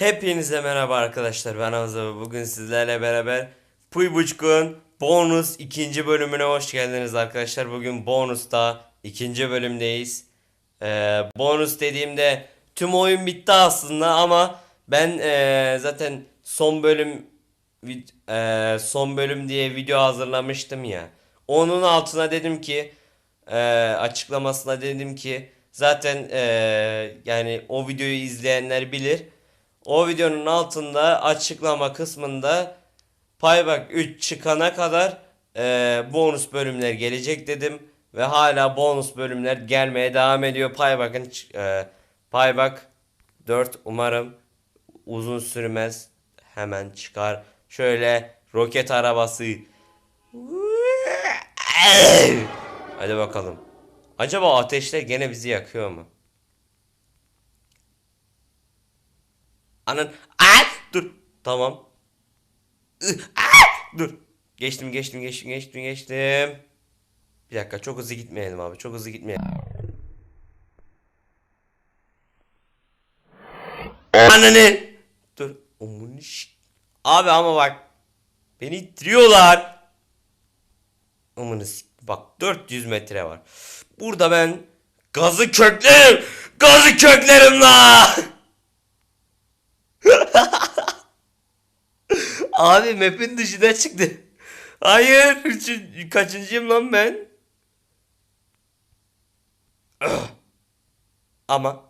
Hepinize merhaba arkadaşlar ben Hamza ve bugün sizlerle beraber Puybuçkun bonus ikinci bölümüne hoş geldiniz arkadaşlar. Bugün bonusta ikinci bölümdeyiz. Ee, bonus dediğimde tüm oyun bitti aslında ama ben ee, zaten son bölüm ee, son bölüm diye video hazırlamıştım ya. Onun altına dedim ki ee, açıklamasına dedim ki zaten ee, yani o videoyu izleyenler bilir. O videonun altında açıklama kısmında Payback 3 çıkana kadar eee, bonus bölümler gelecek dedim. Ve hala bonus bölümler gelmeye devam ediyor. Payback'ın eee, Payback 4 umarım uzun sürmez. Hemen çıkar. Şöyle roket arabası. Hadi bakalım. Acaba ateşler gene bizi yakıyor mu? Anan. Aa, dur. Tamam. Aa, dur. Geçtim geçtim geçtim geçtim geçtim. Bir dakika çok hızlı gitmeyelim abi. Çok hızlı gitmeyelim. Ananı. Dur. Ş- Abi ama bak. Beni ittiriyorlar. Amanı s- Bak 400 metre var. Burada ben gazı köklerim. Gazı köklerim la. Abi map'in dışına çıktı. Hayır. kaçıncıyım lan ben? Ah. Ama.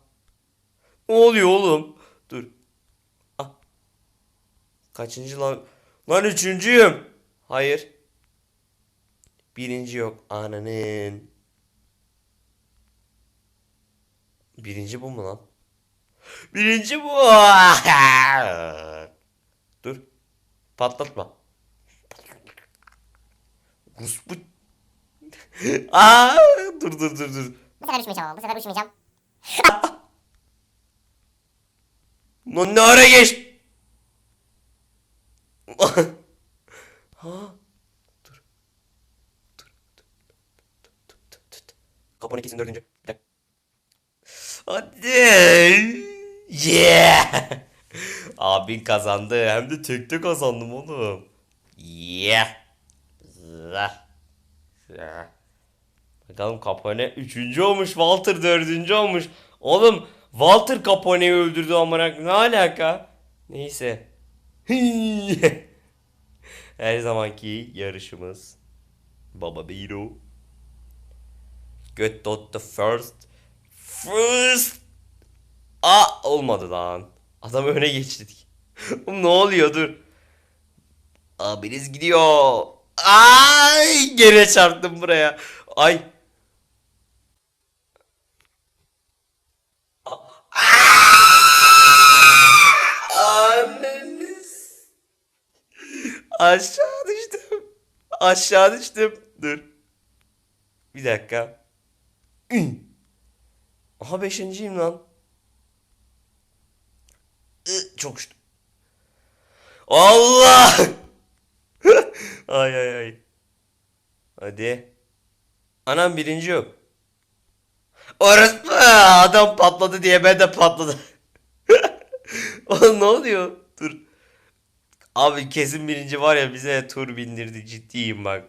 Ne oluyor oğlum? Dur. Ah. Kaçıncı lan? Lan üçüncüyüm. Hayır. Birinci yok. Ananın. Birinci bu mu lan? Birinci bu. Patlatma. Rus bu. Aa, dur dur dur dur. Bu sefer uçmayacağım ama bu sefer uçmayacağım. Lan ne ara geç? ha? Dur. Dur. Kapı kesin dördüncü. Bir dakika. Hadi. Yeah. Abin kazandı. Hem de tekte kazandım oğlum. Yeah. Zah. Zah. Bakalım Capone üçüncü olmuş. Walter dördüncü olmuş. Oğlum Walter Capone'yi öldürdü amına ne alaka? Neyse. Her zamanki yarışımız. Baba Biro. Get dot the first. First. Aa olmadı lan. Adam öne geçtik. Ne oluyor dur. Abiniz gidiyor. Ay gene çarptım buraya. Ay. Anneniz. Aşağı düştüm. Aşağı düştüm. Dur. Bir dakika. Aha beşinciyim lan. Ih, Çok uçtum. Allah! ay ay ay. Hadi. Anam birinci yok. Orası adam patladı diye ben de patladım. Ne oluyor? Dur. Abi kesin birinci var ya bize tur bindirdi ciddiyim bak.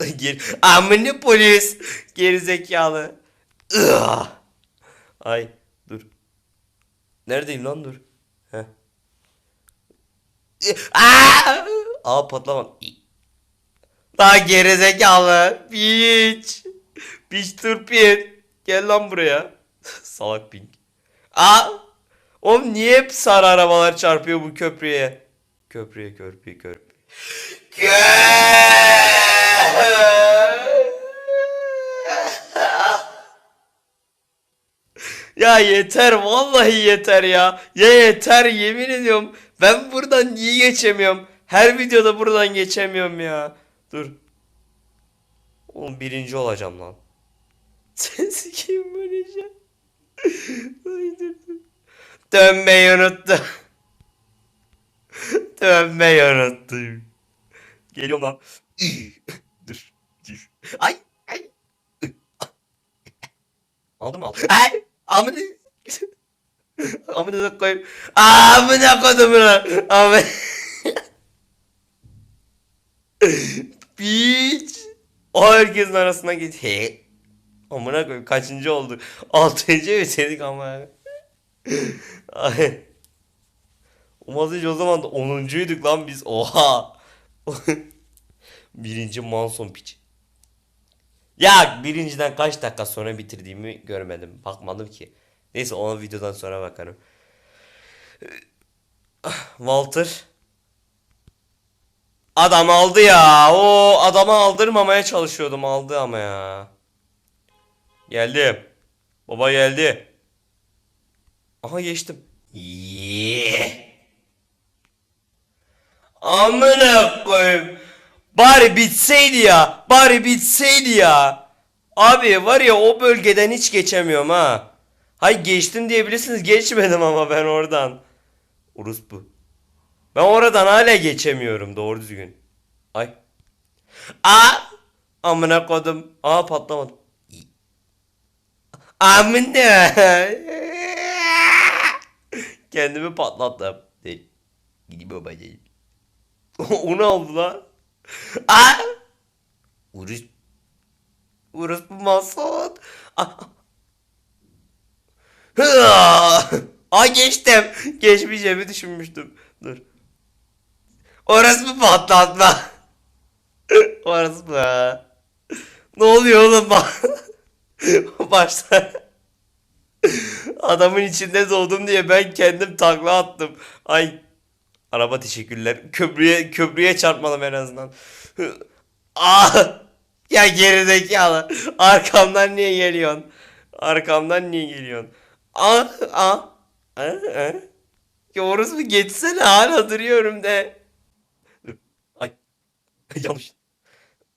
Geri... Amına polis. Geri zekalı. Ugh. Ay. Neredeyim lan dur. Heh. Aa! Aa patlamadı. Lan gerizekalı. Piç. Piç turpin. Gel lan buraya. Salak pink. Aa! Oğlum niye hep sarı arabalar çarpıyor bu köprüye? Köprüye köprüye köprüye. Ya yeter vallahi yeter ya. Ya yeter yemin ediyorum. Ben buradan niye geçemiyorum? Her videoda buradan geçemiyorum ya. Dur. Oğlum birinci olacağım lan. Sen sikeyim böylece. Dönmeyi unuttum. Dönmeyi unuttum. Geliyorum lan. dur. Dur. Ay. Ay. Aldım aldım. Ay. Amına. Amına koyayım. Amına kodumuna. Amına. Piç. O herkesin arasına git. He. Amına koyayım kaçıncı olduk? Altıncı bitirdik amına. Ay. Umaz o zaman da onuncuyduk lan biz. Oha. Birinci Manson piç. Ya birinciden kaç dakika sonra bitirdiğimi görmedim. Bakmadım ki. Neyse ona videodan sonra bakarım. Walter. Adam aldı ya. O adamı aldırmamaya çalışıyordum. Aldı ama ya. Geldim. Baba geldi. Aha geçtim. Yeah. Amına koyayım. Bari bitseydi ya. Bari bitseydi ya. Abi var ya o bölgeden hiç geçemiyorum ha. Hay geçtim diyebilirsiniz. Geçmedim ama ben oradan. Urus bu. Ben oradan hala geçemiyorum doğru düzgün. Ay. Aa! Amına kodum. Aa patlamadım. Amına. Kendimi patlattım. Gidip babacığım. o ne oldu lan? Aa! Urus. Urus bu masot. Ay geçtim. Geçmeyeceğimi düşünmüştüm. Dur. Orası mı patlatma? Orası mı? Ne oluyor oğlum? Başta adamın içinde doğdum diye ben kendim takla attım. Ay araba teşekkürler. Köprüye köprüye çarpmadım en azından. Ah! Ya gerizekalı. Arkamdan niye geliyorsun? Arkamdan niye geliyorsun? Ah, ah. Ya orası mı geçsene hala duruyorum de. Ay. Yanlış.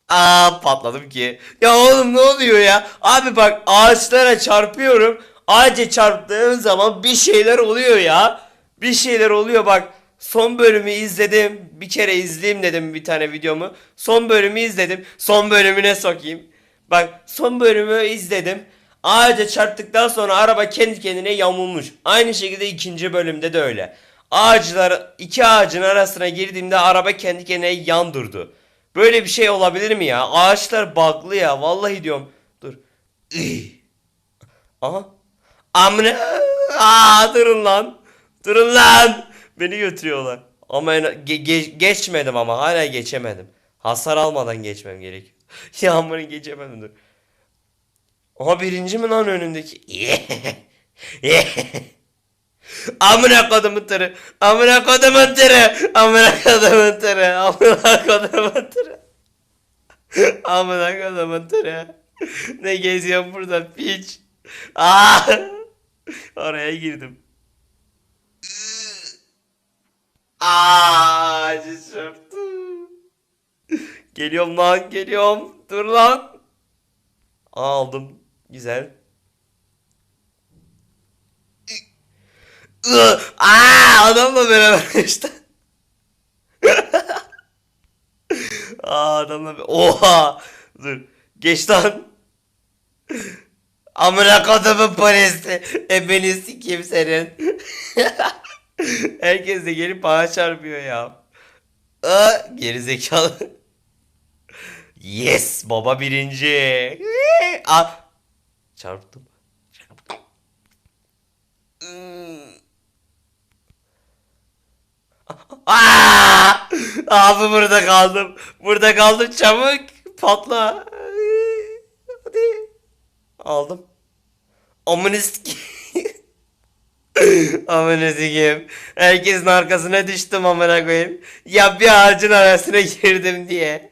Aa patladım ki. Ya oğlum ne oluyor ya? Abi bak ağaçlara çarpıyorum. Ağaca çarptığım zaman bir şeyler oluyor ya. Bir şeyler oluyor bak. Son bölümü izledim. Bir kere izleyeyim dedim bir tane videomu. Son bölümü izledim. Son bölümüne sokayım. Bak son bölümü izledim. Ağaca çarptıktan sonra araba kendi kendine yamulmuş. Aynı şekilde ikinci bölümde de öyle. Ağaçlar iki ağacın arasına girdiğimde araba kendi kendine yan durdu. Böyle bir şey olabilir mi ya? Ağaçlar bug'lı ya. Vallahi diyorum. Dur. Iy. Aha. Amına. Aa durun lan. Durun lan. Beni götürüyorlar. Ama en- ge- ge- geçmedim ama hala geçemedim. Hasar almadan geçmem gerekiyor. Yağmuru geçemedim dur. Aha birinci mi lan önündeki? Amına kodumun tırı. Amına kodumun tırı. Amına kodumun tırı. Amına kodumun tırı. Amına kodumun tırı. Ne geziyorsun burada piç? Aa! Oraya girdim. Aa, acı çarptı. Geliyorum lan, geliyorum. Dur lan. Aldım. Güzel. Aa, adamla beraber işte. Aa, adamla be- Oha. Dur. Geç lan. Amına kodumun polisi. E beni sikeyim senin. Herkes de gelip bana çarpıyor ya. Aa, gerizekalı. Yes baba birinci. Aa, çarptım. Çarptım. Aa! Abi burada kaldım. Burada kaldım çabuk. Patla. Hadi. Aldım. Sikeyim. Amına sikeyim. Herkesin arkasına düştüm amına koyayım. Ya bir ağacın arasına girdim diye.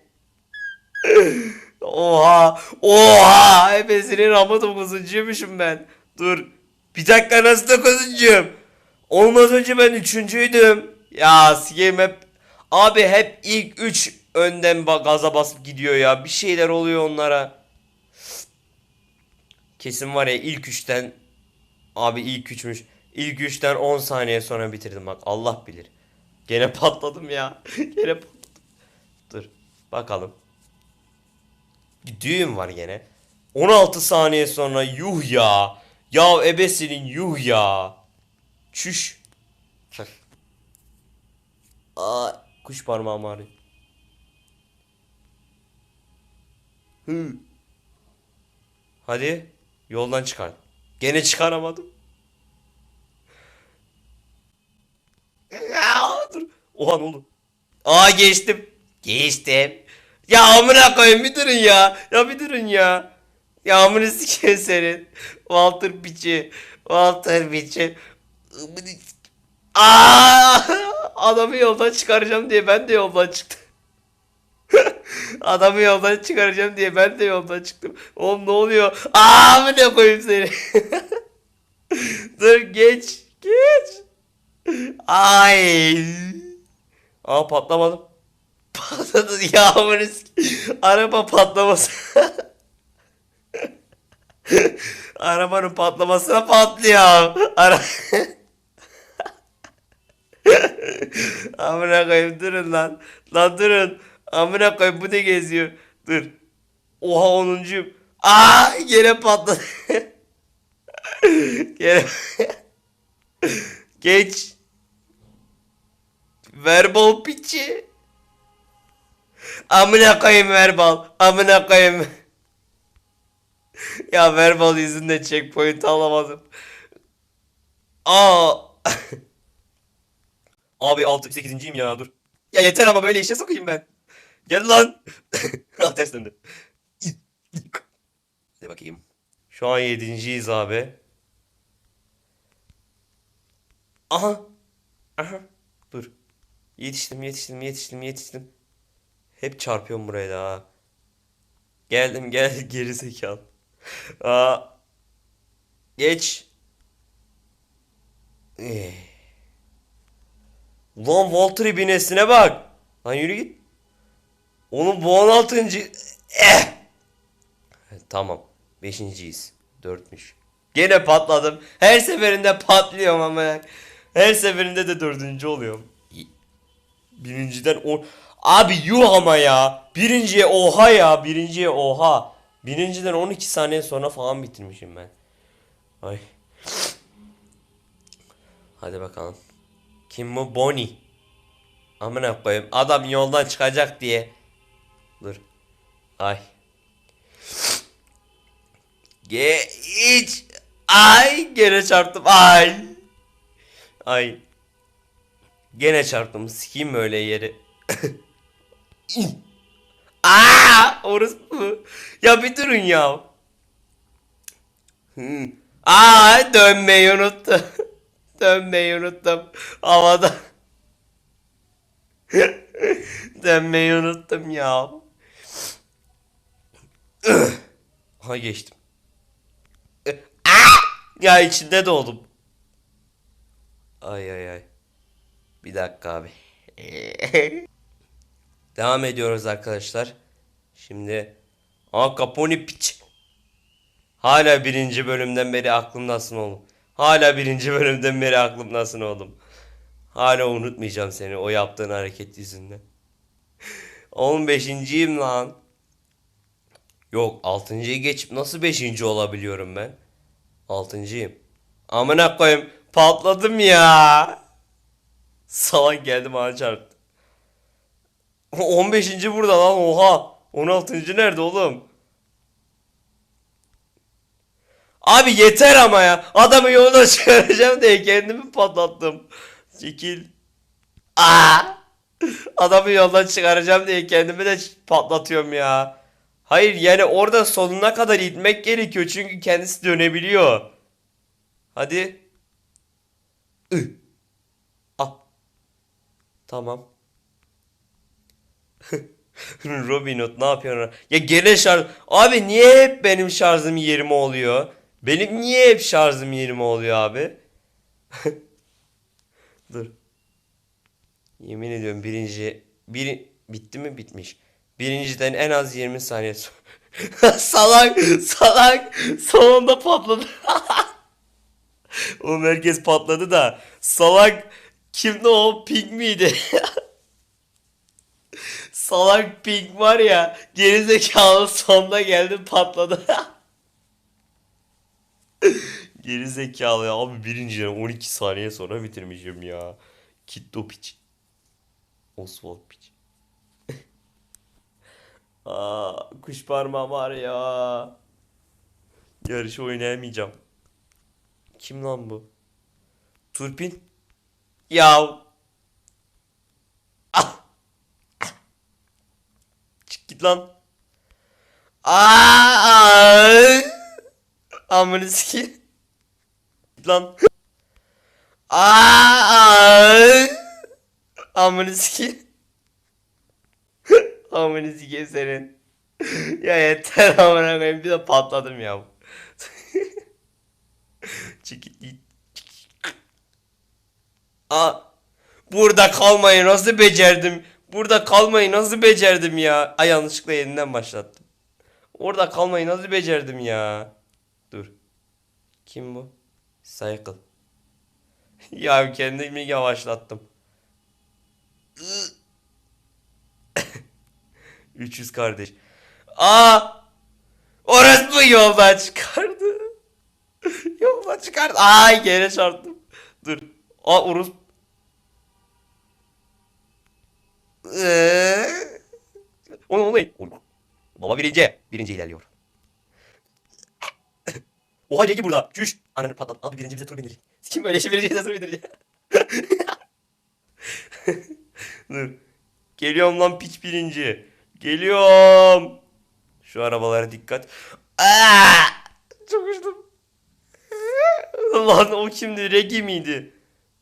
Oha. Oha. Hepsinin ama dokuzuncuymuşum ben. Dur. Bir dakika nasıl dokuzuncuyum? Olmaz önce ben üçüncüydüm. Ya sikeyim hep. Abi hep ilk üç önden gaza basıp gidiyor ya. Bir şeyler oluyor onlara. Kesin var ya ilk üçten Abi ilk üçmüş. İlk üçten 10 saniye sonra bitirdim bak Allah bilir. Gene patladım ya. Gene patladım. Dur bakalım. Düğüm var gene. 16 saniye sonra yuh ya. Ya ebesinin yuh ya. Çüş. Çak. Aa, kuş parmağım ağrıyor. Hı. Hadi yoldan çıkar. Gene çıkaramadım. dur. Oha ne oldu? Aa geçtim. Geçtim. Ya amına koyayım bir durun ya. Ya bir durun ya. Ya amına sikeyim senin. Walter piçi. Walter piçi. Aa! Adamı yoldan çıkaracağım diye ben de yoldan çıktım. Adamı yoldan çıkaracağım diye ben de yoldan çıktım. Oğlum ne oluyor? Aa ne koyayım seni? Dur geç. Geç. Ay. Aa patlamadım. Patladı yağmur Araba patlaması. Arabanın patlamasına patlıyor. Ara Amına koyayım durun lan. Lan durun. Amına koyayım bu ne geziyor? Dur. Oha onuncuyum. Aa yine patladı. Gene. Geç. Verbal piçi. Amına koyayım verbal. Amına koyayım. ya verbal yüzünden checkpoint alamadım. Aa. Abi 6 8.yim ya dur. Ya yeter ama böyle işe sokayım ben. Gel lan. ah ters döndü. Hadi bakayım. Şu an yedinciyiz abi. Aha. Aha. Dur. Yetiştim yetiştim yetiştim yetiştim. Hep çarpıyorum buraya da. Geldim gel geri zekalı. Aa. Geç. Eh. Ulan Walter binesine bak. Lan yürü git. Onun bu 16. Eh. Tamam. Beşinciyiz. Dörtmüş. Gene patladım. Her seferinde patlıyorum ama. Her seferinde de dördüncü oluyorum. Birinciden o... Abi yuh ama ya. Birinciye oha ya. Birinciye oha. Birinciden 12 saniye sonra falan bitirmişim ben. Ay. Hadi bakalım. Kim bu? Bonnie. Amına koyayım. Adam yoldan çıkacak diye. Dur. Ay. Geç. Ay gene çarptım. Ay. Ay. Gene çarptım. Sikeyim öyle yeri. Aa, orası mı? Ya bir durun ya. Hmm. Aa, dönmeyi unuttum. dönmeyi unuttum. Havada. dönmeyi unuttum ya. ha geçtim. Aa! Ya içinde doğdum. Ay ay ay. Bir dakika abi. Devam ediyoruz arkadaşlar. Şimdi Aa piç. Hala birinci bölümden beri aklımdasın oğlum. Hala birinci bölümden beri aklımdasın oğlum. Hala unutmayacağım seni o yaptığın hareket yüzünden. 15.yim lan. Yok 6.yı geçip nasıl 5. olabiliyorum ben? 6.yım. Amına koyayım patladım ya. Salak geldim bana çarptı. 15. burada lan oha. 16. nerede oğlum? Abi yeter ama ya. Adamı yoldan çıkaracağım diye kendimi patlattım. Çekil. Aa! Adamı yoldan çıkaracağım diye kendimi de patlatıyorum ya. Hayır yani orada sonuna kadar itmek gerekiyor çünkü kendisi dönebiliyor. Hadi. Ih. Tamam. Robin Hood ne yapıyorsun? Ya gene şarj... Abi niye hep benim şarjım yerime oluyor? Benim niye hep şarjım yerime oluyor abi? Dur. Yemin ediyorum birinci... Biri... Bitti mi? Bitmiş. Birinciden en az 20 saniye salak! Salak! Sonunda patladı. o merkez patladı da. Salak... Kimdi o? Pink miydi? Salak Pink var ya gerizekalı sonda geldi patladı. Geri zekalı ya abi birinciden 12 saniye sonra bitirmişim ya. Kitto piç. Oswald piç. Aa, kuş parmağı var ya. Yarışı oynayamayacağım. Kim lan bu? Turpin? Ya. Ah. Çık git lan. Aa! Amına sikeyim. Lan. Aa! Amına sikeyim. Amına sikeyim senin. Ya yeter amına koyayım bir de patladım ya. Çık git. Aa! Burada kalmayı nasıl becerdim? Burada kalmayı nasıl becerdim ya? Ay yanlışlıkla yeniden başlattım. Orada kalmayı nasıl becerdim ya? Dur. Kim bu? Cycle. ya kendimi yavaşlattım. 300 kardeş. Aa! Orası bu yoldan çıkardı. yoldan çıkardı. Ay gene çarptım. Aa Urus. Eee? O ne oluyor? Baba birinci. Birinci ilerliyor. Oha Legi burada. Çüş. Ananı patlat. Abi birinci bize tur bindirecek. Kim böyle şey birinci bize tur bindirecek. Dur. Geliyorum lan piç birinci. Geliyorum. Şu arabalara dikkat. Aa! Çok uçtum. lan o kimdi? Regi miydi?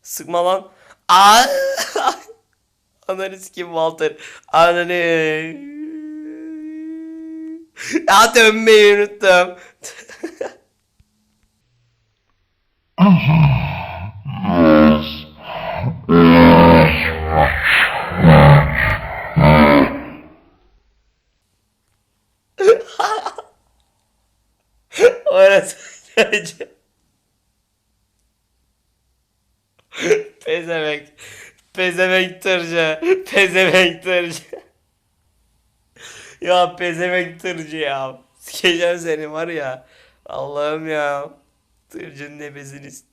Sıkma lan. Aa! Ananı sikeyim Walter. Ananı. Ya dönmeyi unuttum. Orası gece. Pezevenk. Pezevenk tırcı. Pezevenk tırcı. ya pezevenk tırcı ya. Sikeceğim seni var ya. Allah'ım ya. Tırcının nefesini... s-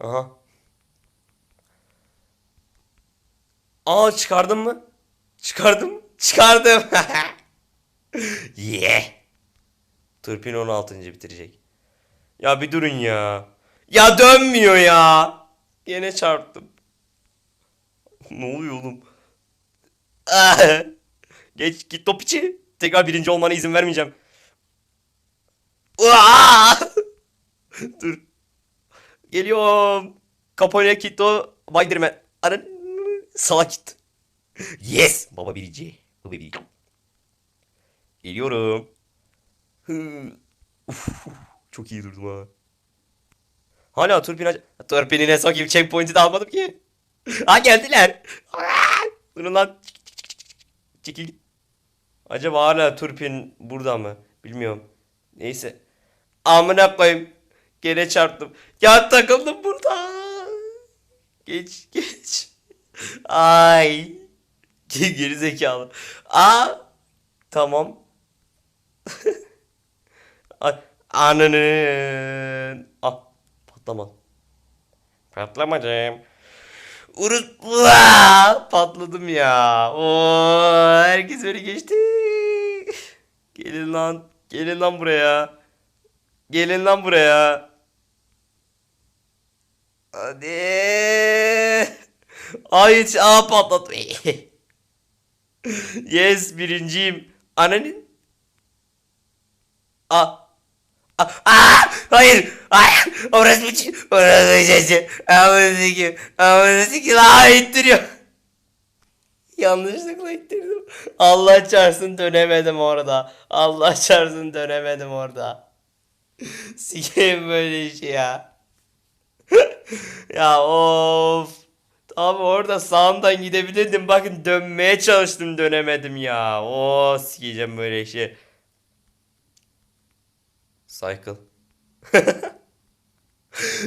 Aha. Aa çıkardın mı? Çıkardım. Çıkardım. yeah. Turpin 16. bitirecek. Ya bir durun ya. Ya dönmüyor ya. Yine çarptım. Ne oluyor oğlum? Geç git top içi. Tekrar birinci olmana izin vermeyeceğim. Dur. Geliyorum. Kaponya Kito. Baydırme. Anan. Salak git. Yes. Baba birinci. Baba birinci. Geliyorum. Uf, çok iyi durdum ha. Hala turpin aç... Turpinine sokayım checkpoint'i de almadım ki. Ha geldiler. Durun lan. Çekil. Acaba hala turpin burada mı? Bilmiyorum. Neyse. Amına koyayım. Gene çarptım. Ya takıldım burada. Geç geç. Ay. Geri zekalı. Aa. Tamam. Ananın. Ah patlama. Patlamadım. Urus patladım ya. Oo, herkes beni geçti. Gelin lan. Gelin lan buraya. Gelin lan buraya. Hadi. Ay hiç aa patladı. yes birinciyim. Ananın. Aa. Aa, aa, hayır, hayır, orası şey, orası bir şey, orası ki, orası ki, la ittiriyor. Yanlışlıkla ittirdim. Allah çarpsın dönemedim orada. Allah çarpsın dönemedim orada. Sikeyim böyle işi ya. ya of. Abi orada sağımdan gidebilirdim. Bakın dönmeye çalıştım dönemedim ya. O sikeceğim böyle işi. Cycle.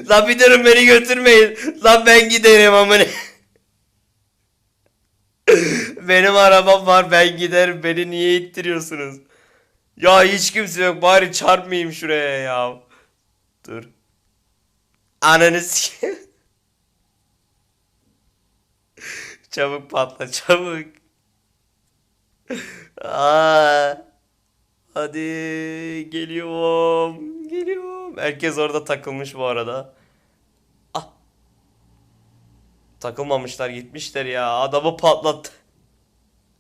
Lan bir durun beni götürmeyin. Lan ben giderim amına. Benim arabam var ben giderim. Beni niye ittiriyorsunuz? Ya hiç kimse yok. Bari çarpmayayım şuraya ya. Dur. Ananı çabuk patla çabuk. Aa, hadi geliyorum. Geliyorum. Herkes orada takılmış bu arada. Ah. Takılmamışlar gitmişler ya. Adamı patlattı.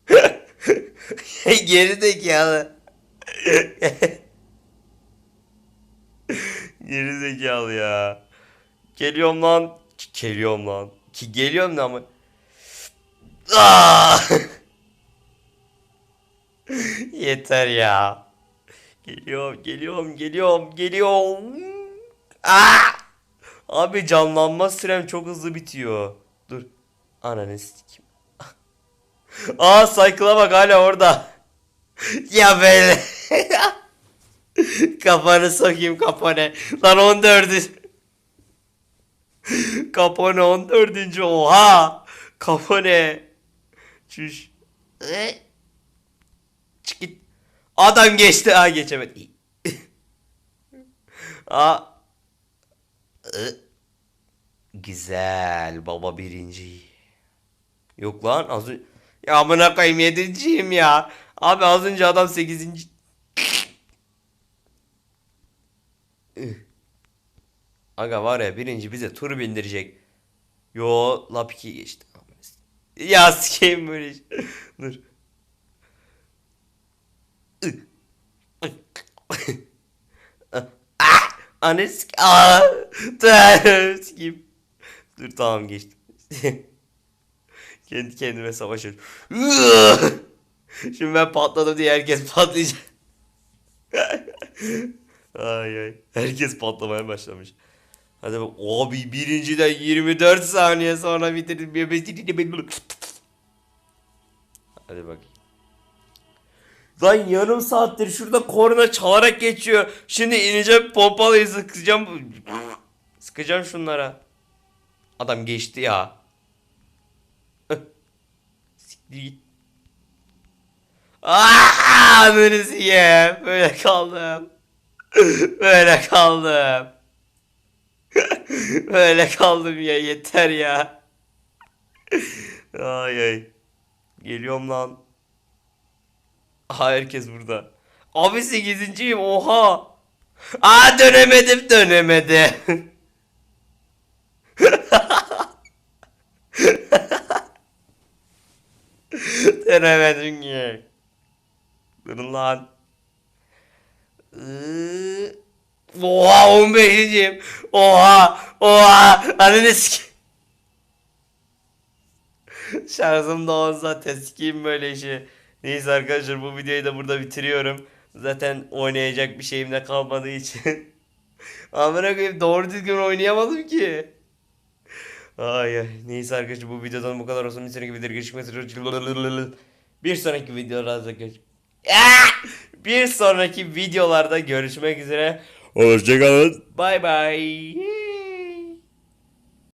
Geri zekalı. Geri zekalı ya. Geliyorum lan. Geliyorum lan. Ki geliyorum da ama. Ah! Yeter ya. Geliyorum, geliyorum, geliyorum, geliyorum. Ah! Abi canlanma sürem çok hızlı bitiyor. Dur. Ananı sikeyim. Aa Cycle'a bak hala orada. ya böyle. Kafanı sokayım kapone. Lan 14. Kapone 14. Oha. Kapone. Çüş. Çık git. Adam geçti. Ha geçemedi. Aa. Güzel. Baba birinci. Yok lan az önce. Ya amına koyayım yedinciyim ya. Abi az önce adam sekizinci. Aga var ya birinci bize tur bindirecek. Yo lap 2 geçti. Ya sikeyim böyle. Dur. Ah! Sik... Aa! Dur tamam geçtim. Kendi kendime savaşıyorum. Şimdi ben patladım diye herkes patlayacak. ay ay. Herkes patlamaya başlamış. Hadi bak. Abi birinciden 24 saniye sonra bitirdim. Hadi bak. Lan yarım saattir şurada korna çalarak geçiyor. Şimdi ineceğim pompalıyı sıkacağım. Sıkacağım şunlara. Adam geçti ya. Siktir git. Aaa. Böyle kaldım. Böyle kaldım. Böyle kaldım ya yeter ya. Ay ay. Geliyorum lan. Aha herkes burada. Abi sekizinciyim oha. Aa dönemedim dönemedim. dönemedim ki. Durun lan. Iıı. Oha 15'inciyim. Oha. Oha. Ananı sik. Şarjım da on zaten sikeyim böyle işi. Neyse arkadaşlar bu videoyu da burada bitiriyorum. Zaten oynayacak bir şeyim de kalmadığı için. Amına koyayım doğru düzgün oynayamadım ki. Ay ay. Neyse arkadaşlar bu videodan bu kadar olsun. Bir sonraki videoda görüşmek üzere. Bir sonraki videolarda. Ah! Bir sonraki videolarda görüşmek üzere. Hoşçakalın. Bay bay.